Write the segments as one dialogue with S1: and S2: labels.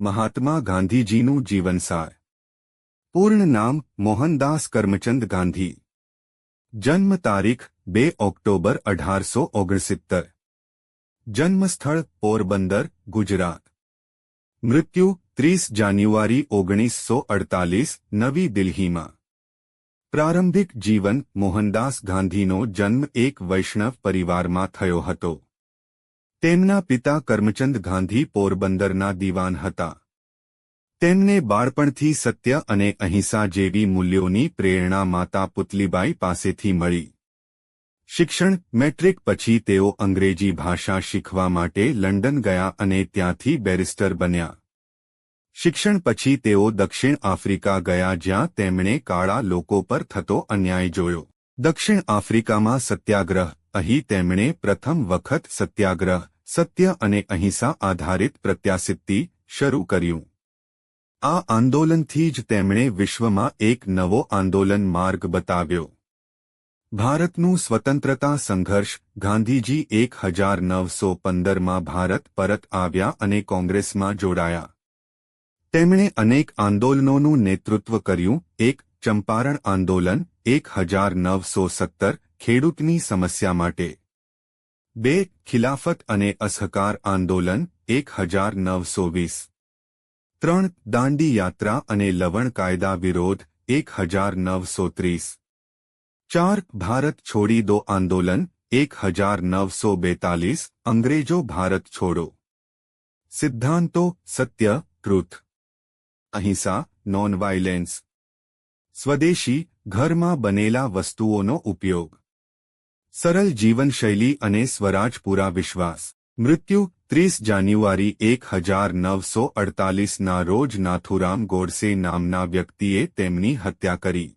S1: મહાત્મા ગાંધીજીનું જીવનસાર. પૂર્ણ નામ મોહનદાસ કરમચંદ ગાંધી. જન્મ તારીખ બે ઓક્ટોબર અઢારસો ઓગણસિત્તર. જન્મસ્થળ પોરબંદર, ગુજરાત. મૃત્યુ ત્રીસ જાન્યુઆરી ઓગણીસો અડતાલીસ, નવી દિલ્હીમાં. પ્રારંભિક જીવન મોહનદાસ ગાંધીનો જન્મ એક વૈષ્ણવ પરિવારમાં થયો હતો. તેમના પિતા કર્મચંદ ગાંધી પોરબંદરના દીવાન હતા. તેમને બાળપણથી સત્ય અને અહિંસા જેવી મૂલ્યોની પ્રેરણા માતા પુતલીબાઈ પાસેથી મળી. શિક્ષણ, મેટ્રિક પછી તેઓ અંગ્રેજી ભાષા શીખવા માટે લંડન ગયા અને ત્યાંથી બેરિસ્ટર બન્યા. શિક્ષણ પછી તેઓ દક્ષિણ આફ્રિકા ગયા જ્યાં તેમણે કાળા લોકો પર થતો અન્યાય જોયો. દક્ષિણ આફ્રિકામાં સત્યાગ્રહ અહીં તેમણે પ્રથમ વખત સત્યાગ્રહ, સત્ય અને અહિંસા આધારિત પ્રત્યાસિત્તિ શરૂ કર્યું. આ આંદોલનથી જ તેમણે વિશ્વમાં એક નવો આંદોલન માર્ગ બતાવ્યો. ભારતનું સ્વતંત્રતા સંઘર્ષ, ગાંધીજી એક હજાર નવસો પંદરમાં ભારત પરત આવ્યા અને કોંગ્રેસમાં જોડાયા. તેમણે અનેક આંદોલનોનું નેતૃત્વ કર્યું, એક ચંપારણ આંદોલન, એક હજાર નવસો સત્તર ખેડૂતની સમસ્યા માટે. બે, ખિલાફત અને અસહકાર આંદોલન, એક હજાર નવસો વીસ. ત્રણ, દાંડી યાત્રા અને લવણ કાયદા વિરોધ, એક હજાર નવસો ત્રીસ. ચાર, ભારત છોડી દો આંદોલન, એક હજાર નવસો બેતાલીસ, અંગ્રેજો ભારત છોડો. સિદ્ધાંતો, સત્ય કૃથ અહિંસા નોન વાયલેન્સ સ્વદેશી, ઘરમાં બનેલા વસ્તુઓનો ઉપયોગ. સરળ જીવનશૈલી અને સ્વરાજપુરા વિશ્વાસ. મૃત્યુ ત્રીસ જાન્યુઆરી એક હજાર નવસો અડતાલીસના રોજ નાથુરામ ગોડસે નામના વ્યક્તિએ તેમની હત્યા કરી.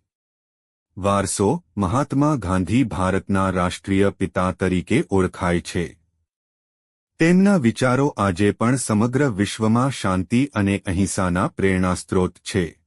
S1: વારસો મહાત્મા ગાંધી ભારતના રાષ્ટ્રીય પિતા તરીકે ઓળખાય છે. તેમના વિચારો આજે પણ સમગ્ર વિશ્વમાં શાંતિ અને અહિંસાના પ્રેરણાસ્ત્રોત છે.